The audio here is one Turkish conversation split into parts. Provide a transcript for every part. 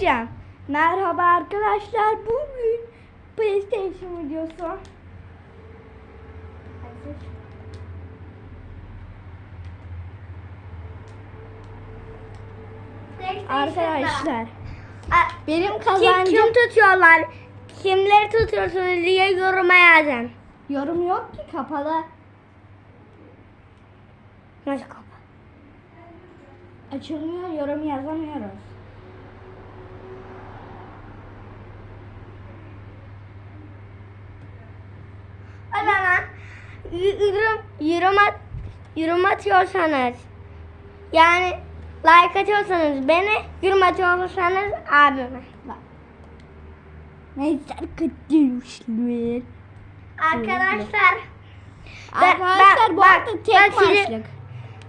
diyeceğim. Merhaba arkadaşlar. Bugün PlayStation videosu. Arkadaşlar benim Kim, kazancım kim tutuyorlar? Kimleri tutuyorsunuz diye yoruma yazın. yorum yok ki kapalı. Nasıl kapat? Açılmıyor yorum yazamıyoruz. Y- yorum, yorum, at, yorum atıyorsanız yani like atıyorsanız beni yorum atıyorsanız abime. Bak. Neyse arkadaşlar. Arkadaşlar Arkadaşlar ben- bu bak, arada tek ben şimdi- başlık.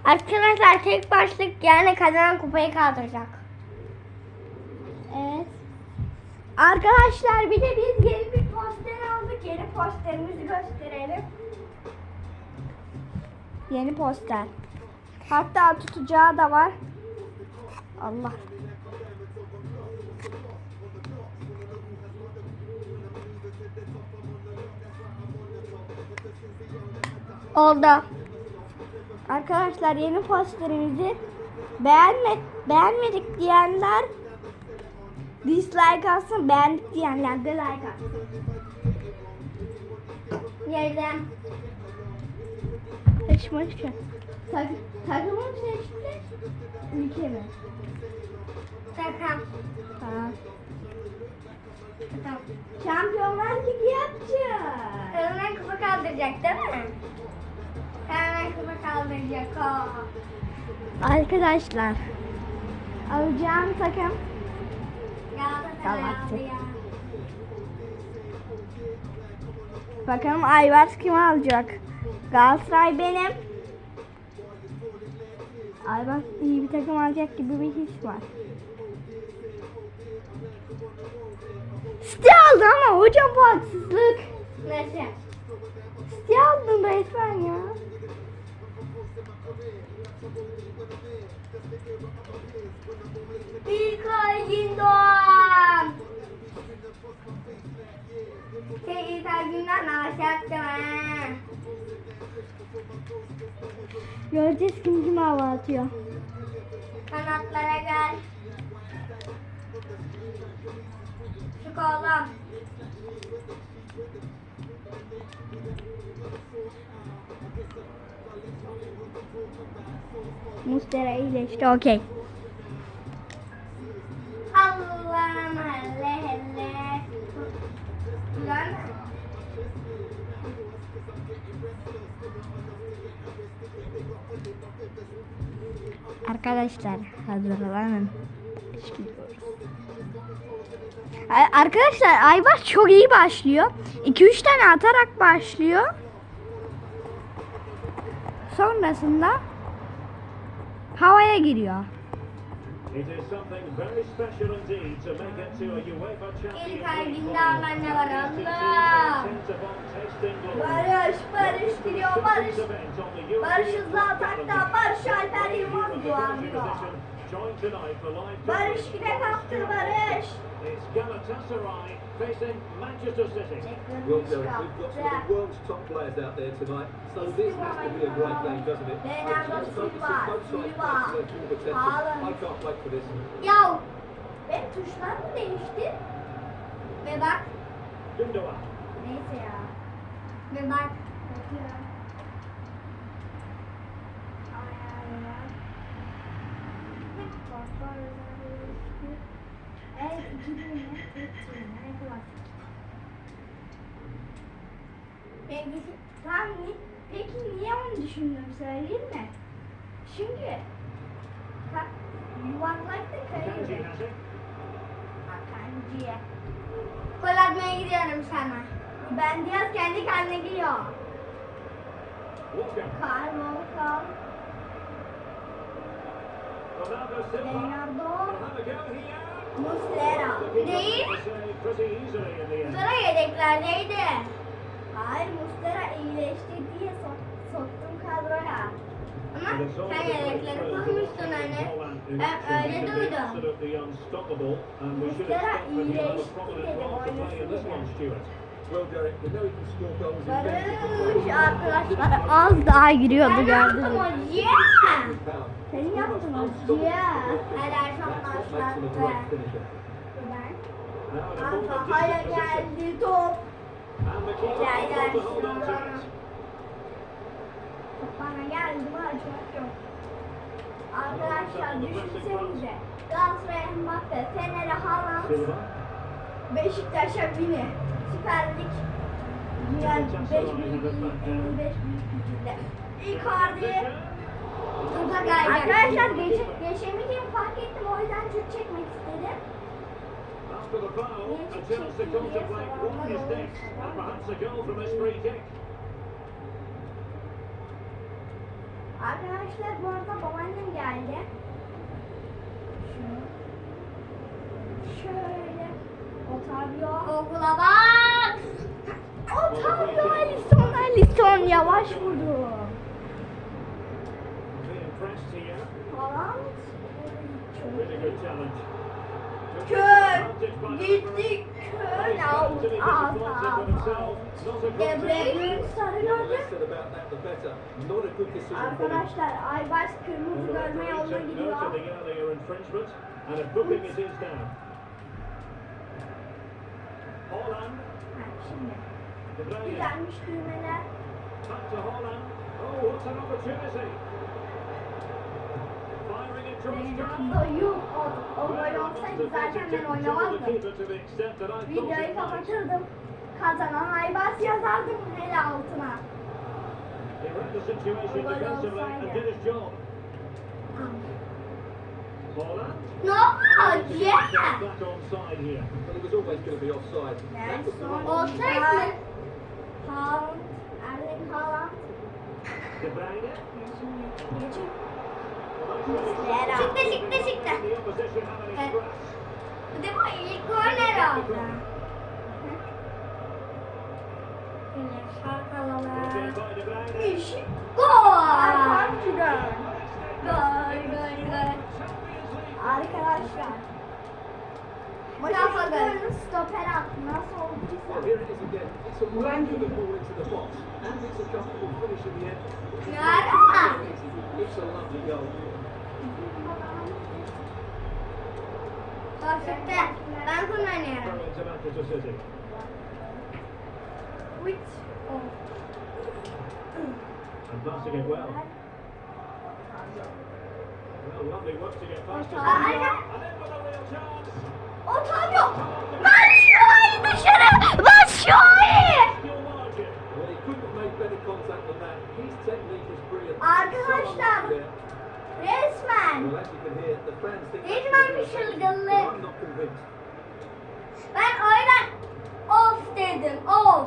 Arkadaşlar tek başlık yani kazanan kupayı kaldıracak. Evet. Arkadaşlar bir de biz yeni bir poster aldık. Yeni posterimizi gösterelim. Yeni poster. Hatta tutacağı da var. Allah. Oldu. Arkadaşlar yeni posterimizi beğenme, beğenmedik diyenler dislike atsın, beğendik diyenler de like atsın. Yerden. Seçme şu. Tak, takımı mı seçti? Ülke mi? Tamam. Tamam. Tamam. Şampiyonlar Ligi yapacağız. Kazanan kupa kaldıracak değil mi? Kazanan kupa kaldıracak o. Arkadaşlar alacağım takım Galatasaray Galatasaray. aldı ya. bakalım Ayvaz kim alacak? Galatasaray benim. Ayvaz iyi bir takım alacak gibi bir his var. City aldı ama hocam bu haksızlık. Nasıl? City aldın resmen ya. İlkay Gündoğan. Şey Gündoğan aşağı ha. Göreceğiz kim kim hava atıyor. Kanatlara gel. Çık oğlum. Mustera iyileşti okey. Allah'ım hele hele. Ulan. Arkadaşlar hazırlanın. Başlıyoruz. Arkadaşlar Aybaş çok iyi başlıyor. 2-3 tane atarak başlıyor. Sonrasında havaya giriyor. It is something very special indeed to make it to a UEFA Champions İlkay League Gündoğan'la final. ne var These two Allah? teams intend upon tasting glory. Barış, Barış giriyor, Barış. This event on the European Barış hızlı Cup atakta, calendar. Barış Alper Yılmaz The diyor Dortmund anlıyor. position joined tonight for live Barış coverage gide from kaptır Stuttgart. Barış. It's Galatasaray facing Manchester City. Well, Derek, we've got some of the world's top players out there tonight, so this has to be a great game, doesn't it? Bernardo Let's hope Silva, that both sides Silva, make their full potential. Haaland. I can't wait for this. Ya Ve tuşlar mı değişti? ve bak. Gündoğan. Neyse ya. Ve bak. Bakıyorum. Klasik. Peki, tamam, ni- peki niye onu düşündüm söyleyeyim mi? Çünkü yuvarlak da kayıyor. Akanciye. Gol atmaya gidiyorum sana. Ben Diaz kendi kendine. Carvalho, Ronaldo Silva. Leonardo, Muslera. Değil. Muslera yedeklerdeydi. Hayır Muslera iyileşti diye sok soktum kadroya. Ama sen yedekleri koymuştun anne. Ben öyle duydum. Muslera iyileşti dedi. Oynaştı. Barış arkadaşlar. az daha giriyordu gördünüz mü? Senin yaptın o. Yeah. Helal başlattı. Kanka hala geldi top. Helal gelsin bana geldi mi acımak yok. Arkadaşlar düşünsenize. Galatasaray Mbappe, Fener'e Haaland, Beşiktaş'a Vini. Süper Lig. Dünyanın 5 büyük lig, 55 büyük gücünde. Icardi. Arkadaşlar geç, geçemeyeceğimi fark ettim o yüzden Türk çekmek istedim. After the foul, a chance to contemplate what is next, and perhaps a goal from this free kick. Arkadaşlar bu arada babaannem geldi. Şöyle. Otavio. Okula oh, bak. Otavio Alison. Alison yavaş vurdu. Kör. Gitti kör. Out, out, out. Debrey'in sarı gördü. Arkadaşlar Aybars kırmızı görme yoluna gidiyor şimdi. Güzelmiş düğmeler. Dayım olay olsaydı zaten ben oynamazdım. Videoyu kapatırdım. Kazanan Aybars yazardım hele altına. Olay olsaydı oldu? Yeah. Back onside here. Well, he was always going to be offside. That was the right mı? Haaland. Erling Haaland. De Bruyne. Well, Çıktı, çıktı, çıktı. The opposition having Evet. express. Bu bu ilk gol herhalde. Yine şarkılalar. Taken by De Bruyne. aşağı. Mutafakanın stoper hattına solcusu. Buran geliyor. Yarama. Perfecte. Ben kullanıyorum. Which? Oh. I'm passing it well. Otamıyor. Batshuayi dışarı. Batshuayi. Arkadaşlar resmen resmen bir çılgınlık. Ben oyuna off dedim off.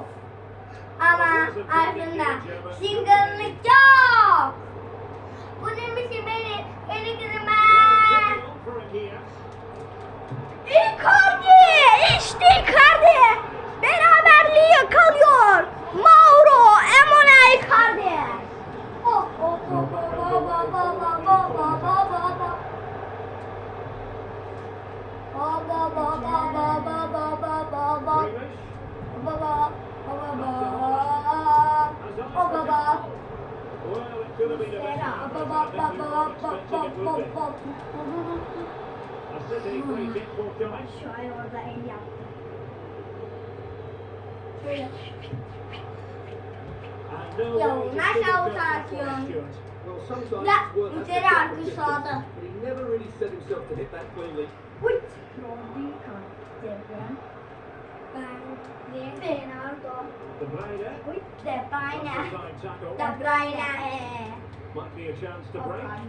Ama ardından çılgınlık yok. İçin beni beni here. Icardi. İşte Icardi. Beraberliği yakalıyor. Mauro Emone Icardi. Oh oh oh oh oh oh oh oh oh oh oh oh oh. Oh ba ba ba şu ay out atıyorsun? Ya üzeri arka sağda. Leonardo. De Bruyne. De Bruyne. De Bruyne.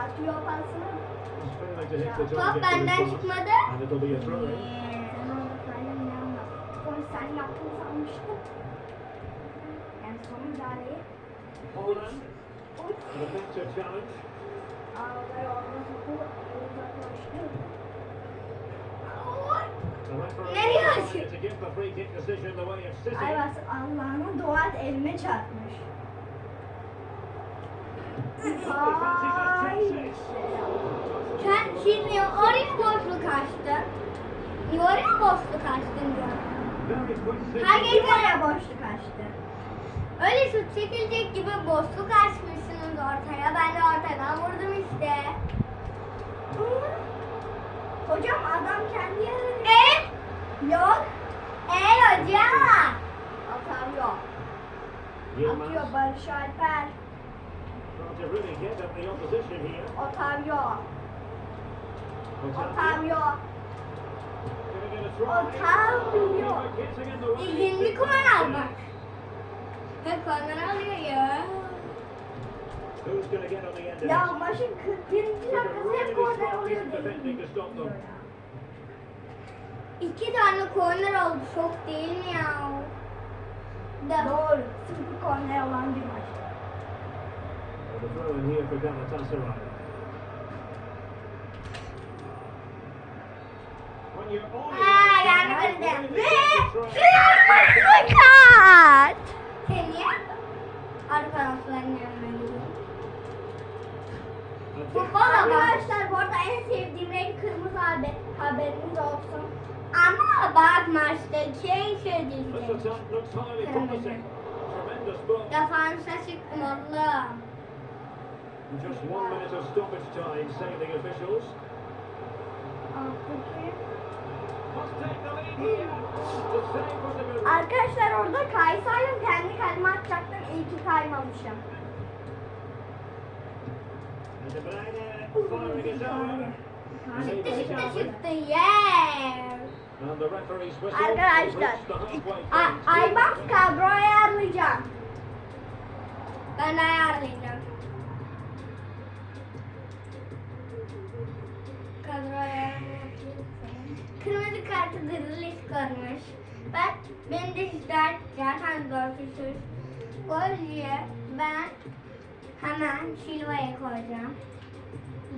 Atıyor pasını. Top benden çıkmadı. Sen yaptın sanmıştım. Yani son müdahaleyi. Holland. Oy. Aa, olmaz. Bu uzaklaştı of City. Ay bas Allah'ına dua et elime çarpmış. Ay. Sen şimdi oraya boşluk. Niye oraya boşluk açtın diyor. Herkes oraya boşluk açtı. Öyle şut çekilecek gibi boşluk açmışsınız ortaya. Ben de ortadan vurdum işte. Hocam adam kendi yerine E? Yok. E hocam. Yilmaz Atıyor Barış Alper. in the way. İlginli kumar al bak. Ve kumar alıyor ya. Ya maçın 41. dakikası hep korner oluyor. İki tane korner oldu. Çok değil mi ya? Da. Doğru. Sıfır korner olan bir maç. The throw in here for you're on Aa, yani you Ve kırmızı kart. Sen niye. Arkadaşlar bu arada en sevdiğim renk kırmızı abi. Haberiniz olsun. Ama bak maçtaki. Tremendous ball. Defansa. Just one minute of stoppage time, say the officials. A good Arkadaşlar orada kaysaydım kendi kaleme atacaktım. İyi ki kaymamışım. Çıktı çıktı çıktı. Yeah. Arkadaşlar reached the halfway A- point. Aybak kadro ayarlayacağım. Ben ayarlayacağım. Kadro ayarlayacağım. Kırmızı kartı Grilis görmüş. Ben, ben de sizler zaten üç gol diye ben hemen Silva'ya koyacağım.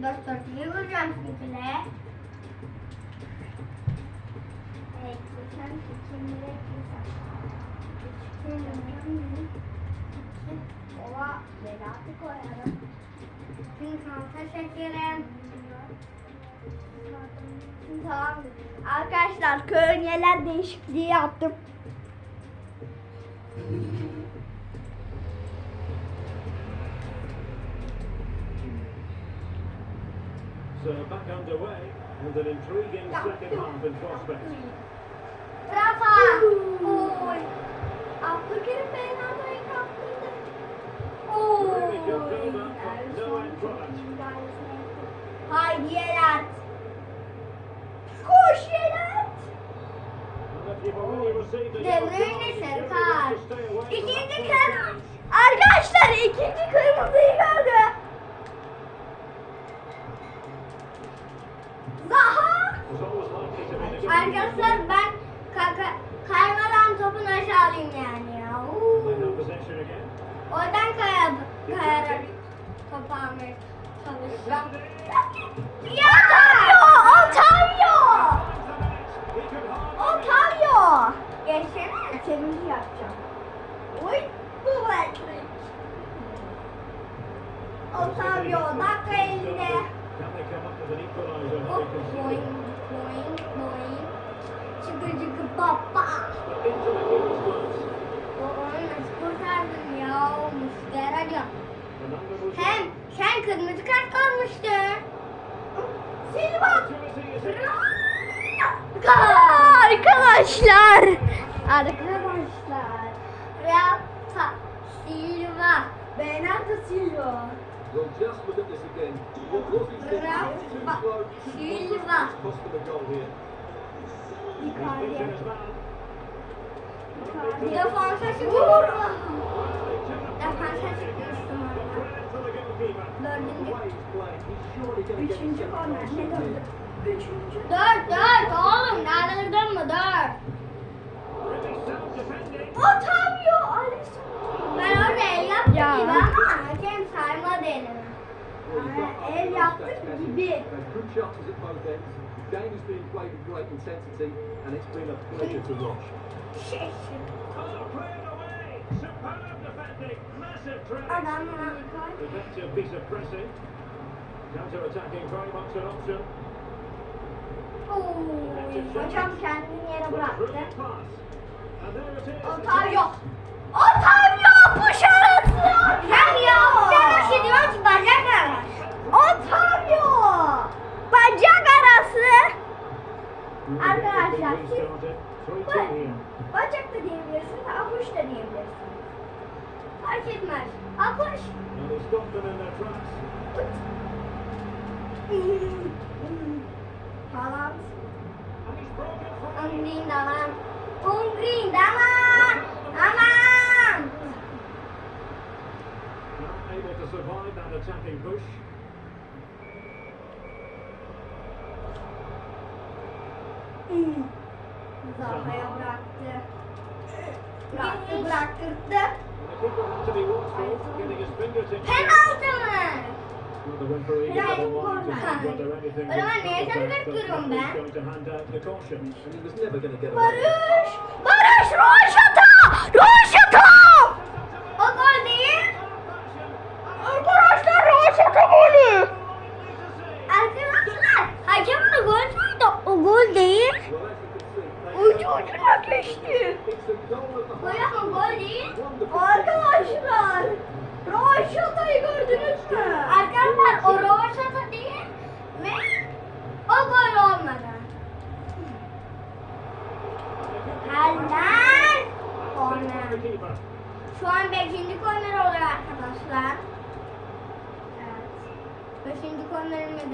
Dört dörtlüğü vuracağım çünkü de. Evet, geçen seçimde Ova Vedat'ı koyarım. Şimdi kanka şekerim. Tamam. Arkadaşlar köyünyeler değişikliği yaptım. So back underway and an intriguing second half in prospect. Rafa. Oy. Abdülkerim kaptırdı. But no end product. Haydi Yelat. Koş Yelat. De Bruyne card, sarı you'll kart. have to stay away from İkinci that kart. full Arkadaşlar ikinci kırmızıyı gördü. Zaha. There's always likely to be the good Arkadaşlar ben kaka, kaymadan topun aşağılayayım yani ya. They have Uuu. possession again. Oradan kaya, kayarak topu almaya çalışacağım. Ya Otavio. Otavio. He could hardly Otavio. Geçsene. Sevinci yapacağım. Uy. Bu vakti. Otavio dakika 50'de. Can they come up with an equaliser? Hop They can boing boing boing. Çıkı çıkı baba. But into the keeper's gloves. O oyunu nasıl kurtardın ya? Müşteri The number was Hem sen kırmızı kart kalmıştın. Silva. Opportunity is in. Arkadaşlar. Arkadaşlar. Rafa Silva. Bernardo Silva. Rafa Silva. Icardi. Defansa çıkıyor. Defansa çıkmıştım orada. Dördüncü. Üçüncü korner. Ne something dördü? here. Üçüncü. Dört dört oğlum. Nereden mı dört? Otavio. Alisson. Ben orada el yaptım Ya. gibi ama hakem saymadı elimi. Aa, el yaptık gibi. he? Hocam kendini yere bıraktı. İs. Otavio. Otavio başarısı. Hem ya. Ben o şey diyorum ki bacak arar. Otavio. Bacak arası. Arkadaşlar siz Restarted. 3-2 here. bacak da diyebilirsiniz, avuç da diyebilirsiniz. Fark etmez. Akış. And Haaland. On green dalan. On green dalan. Aman. Not able to survive that attacking push. Zaha'ya bıraktı. Bıraktı, bıraktırdı. Penaltı mı? Barış! Barış Roşan! To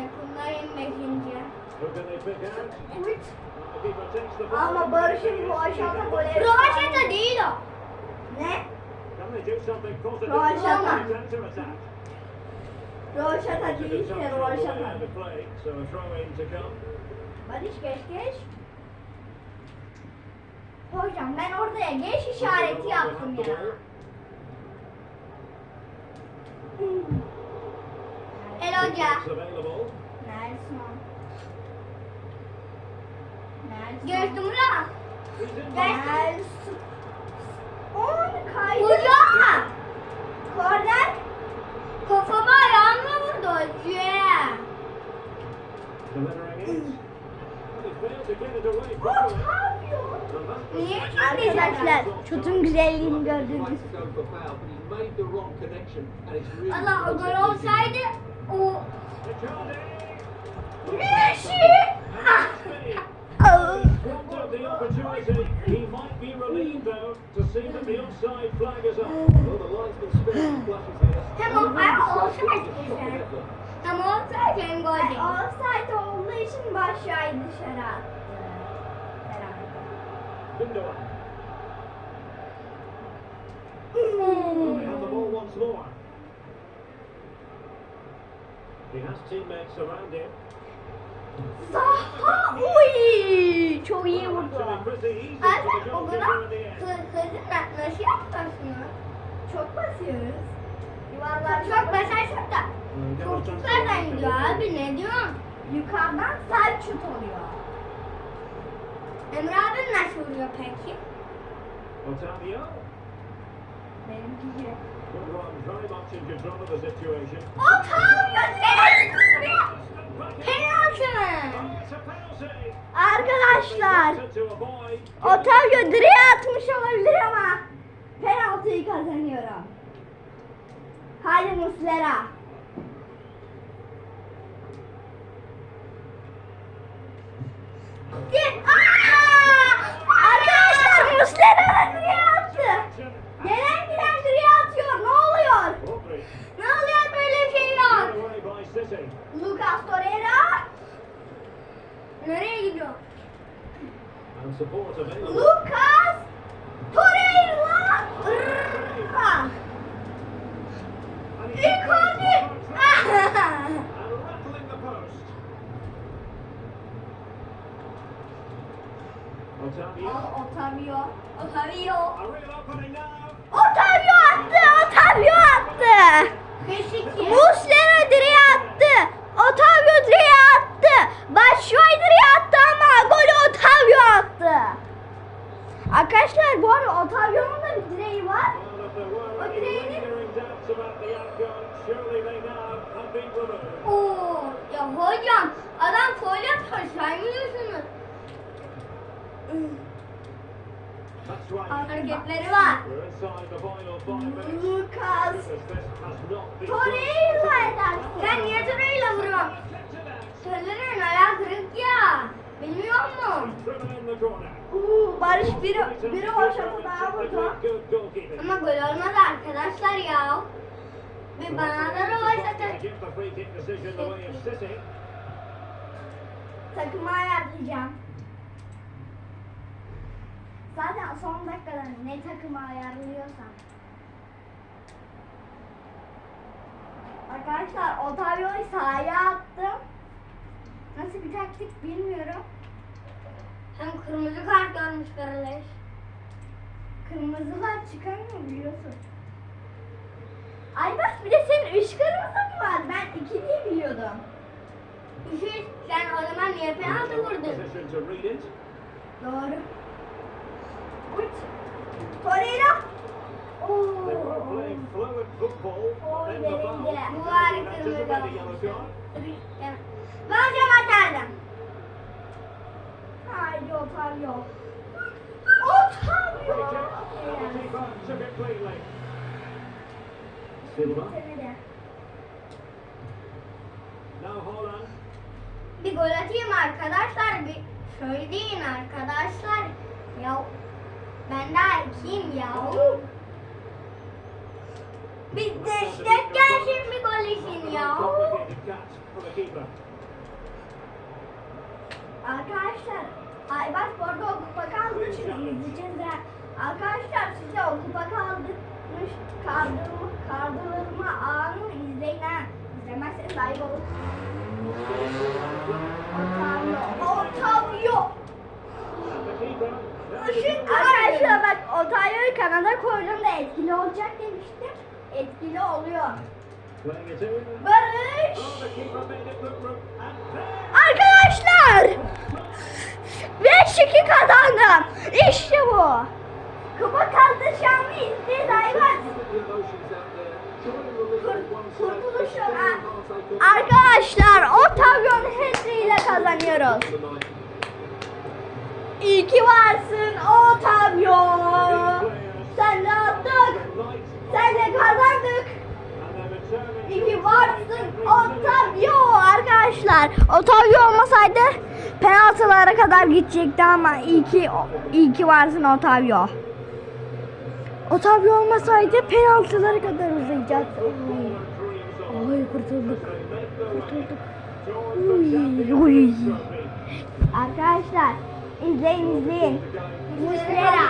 the değilse touch on the way Roşata. out of play, so a throw in to come. Barış geç geç. Hocam ben oraya geç işareti yaptım ya. El hoca. Nelson. Nelson. Gördüm la. He's in Gel. Nelson. On kaydı. Hoca. Korner. Kafama ayağımla vurdu hoca. Arkadaşlar şutun güzelliğini gördünüz. Allah gol olsaydı o Icardi. Messi. Ah. Ah. Squandered the opportunity. He might be relieved though to see that the offside flag is up. Well, the linesman spared flushes here. Hem o hem olsaydı Shot güzel. netler. Hem olsaydı hem gol değil. Offside olduğu için Başak'ı dışarı attı. Herhalde. Gündoğan. Hmm. They have the ball once more. Zaha uy çok iyi vurdu. the o kadar hızlı nasıl yapıyorsunuz? Çok basıyoruz. Yuvarlar Çok basarsak da koltuklardan gidiyor abi ne diyorsun? Yukarıdan sert şut oluyor. Emre abi nasıl vuruyor peki? Benimki gibi. Good one, very much in control of the situation. Otavio nereye vuruyor? Penaltı. Arkadaşlar. Otavio direğe atmış olabilir ama penaltıyı kazanıyorum. Haydi Muslera. Gel- Aa! Arkadaşlar Muslera direğe attı. Gelen giden direğe atıyor. Ne oluyor? Rodri. Ne oluyor böyle bir şey yok. Put away by City. Lucas Torreira. Nereye gidiyor? And support available. Lucas Torreira. Ah. And he Icardi. and rattling the post. Otavio. Otavio. Otavio. A real opening now. Otavio attı. Otavio attı. Beşiktaş. Muslera direğe attı. Otavio direğe attı. Başşuay direğe attı ama golü Otavio attı. Arkadaşlar bu arada Otavio'nun da bir direği var. Well, strike. Hareketleri var. We're inside the final five minutes. Lucas. As this has not been Torreira edersin. Ben niye Torreira vuruyorum? Torreira'nın ayağı kırık ya. Bilmiyor musun? Driven in the corner. Uuu Barış biri, biri o şatı daha vurdu. Good goalkeeping. Ama gol olmadı arkadaşlar ya. Bir bana da rovaşatı. Give the free kick decision the way of City. Takımı ayarlayacağım. Zaten son dakikada ne takımı ayarlıyorsam. Arkadaşlar Otavio'yu sahaya attım. Nasıl bir taktik bilmiyorum. Hem kırmızı kart görmüş kardeş. Kırmızılar çıkamıyor biliyorsun. Ay bak bir de senin üç kırmızın var. Ben iki diye biliyordum. Üşüt sen o zaman niye penaltı vurdun? Doğru. Uç. Torreira. Oo. Oh. Bu harika Anticipated bir yellow card. Ben hocam atardım. Haydi Otavio. Free Otavio. kick. And the keeper took it cleanly. Bir gol atayım arkadaşlar. Bir söyleyin arkadaşlar. Ya ben daha ikiyim ya. Bir destek gelsin bir gol için ya. Arkadaşlar Aybaş bu arada o kupa ya. Arkadaşlar size o kupa kaldırmış kaldırma, kaldırılma anını izleyin ha. İzlemezseniz ayıp olur. The keeper. Işık arkadaşlar bak Otavio'yu kanada koyduğumda etkili olacak demiştim. Etkili oluyor. Barış. Arkadaşlar 5-2 kazandım. İşte bu. Kupa kaldı şanlı relieve oneself. Kurtuluşu Arkadaşlar Otavio'nun hat ile kazanıyoruz. İyi ki varsın attık. Right. Sen kazandık. And they're returning. İyi ki varsın Otavio arkadaşlar. Otavio olmasaydı penaltılara kadar gidecekti ama iyi ki iyi ki varsın Otavio. Otavio olmasaydı penaltılara kadar uzayacaktı. Ay, kurtulduk. Kurtulduk. Uy, uy. Arkadaşlar izleyin izleyin. Muslera.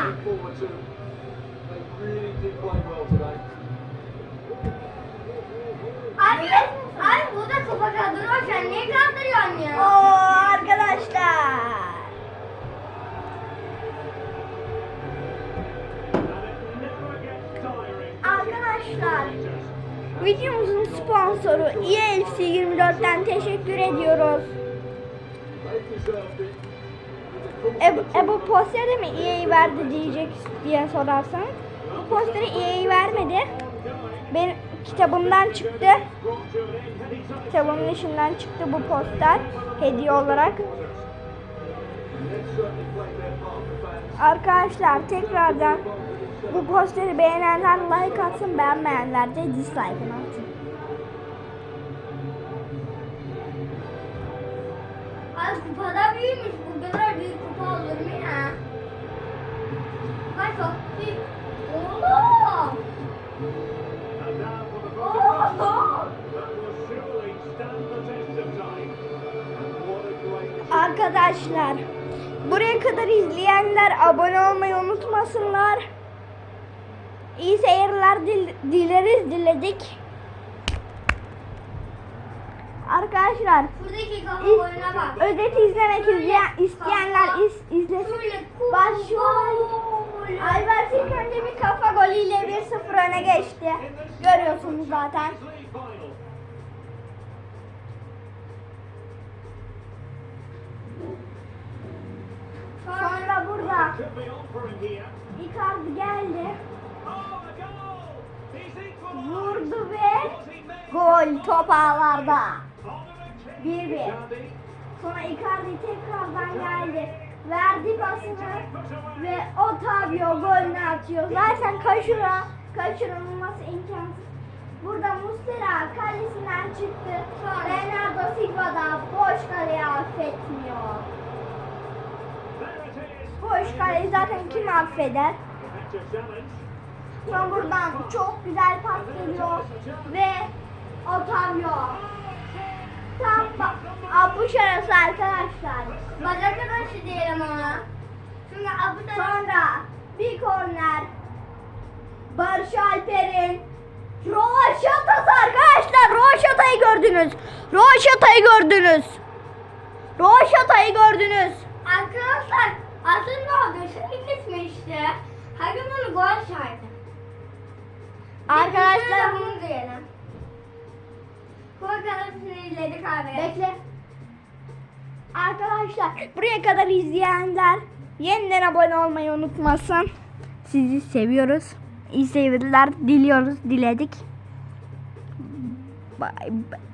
Abi, abi bu da kupa kaldırıyor. Sen niye kaldırıyorsun ya? Oo. Arkadaşlar videomuzun sponsoru EFC 24'ten teşekkür ediyoruz. They deserved it. With the E, bu- e bu posteri mi EA verdi diyecek diye sorarsan. Bu posteri EA vermedi. Benim kitabımdan çıktı. Kitabımın içinden çıktı bu poster hediye olarak. Arkadaşlar tekrardan bu posteri beğenenler like atsın, beğenmeyenler de dislike'ını atsın. Abi kupada büyümüş. Bu kadar büyük kupa olur mu ya? Bak çok büyük. Oğlum. Oğlum. Arkadaşlar buraya kadar izleyenler abone olmayı unutmasınlar. İyi seyirler dil- dileriz diledik. Arkadaşlar Buradaki kafa iz- özeti izlemek izleyen, isteyenler iz, izlesin. Başlıyor. Ayber ilk önce bir kafa golüyle 1-0 öne geçti. Görüyorsunuz zaten. Sonra burada Icardi geldi. Vurdu ve gol top ağlarda. 1-1. Sonra Icardi tekrardan geldi. verdi pasını ve Otavio golünü atıyor. Zaten kaçıra, kaçırılması imkansız. Burada Muslera kalesinden çıktı. Bernardo Silva da boş kaleyi affetmiyor. Boş kaleyi zaten kim affeder? Buradan çok güzel pas geliyor ve Otavio tam apuş arası arkadaşlar. Bacak arası diyelim ona. Abu da Sonra bir korner Barış Alper'in Rovaşatası arkadaşlar Rovaşatayı gördünüz. Rovaşatayı gördünüz. Rovaşatayı gördünüz. Arkadaşlar aslında o dışarı gitmişti. Hakem onu gol saydı. Arkadaşlar bunu diyelim. Kalesini izledik abi. Bekle. Arkadaşlar buraya kadar izleyenler yeniden abone olmayı unutmasın. Sizi seviyoruz. İyi seyirler diliyoruz, diledik. Bye bye.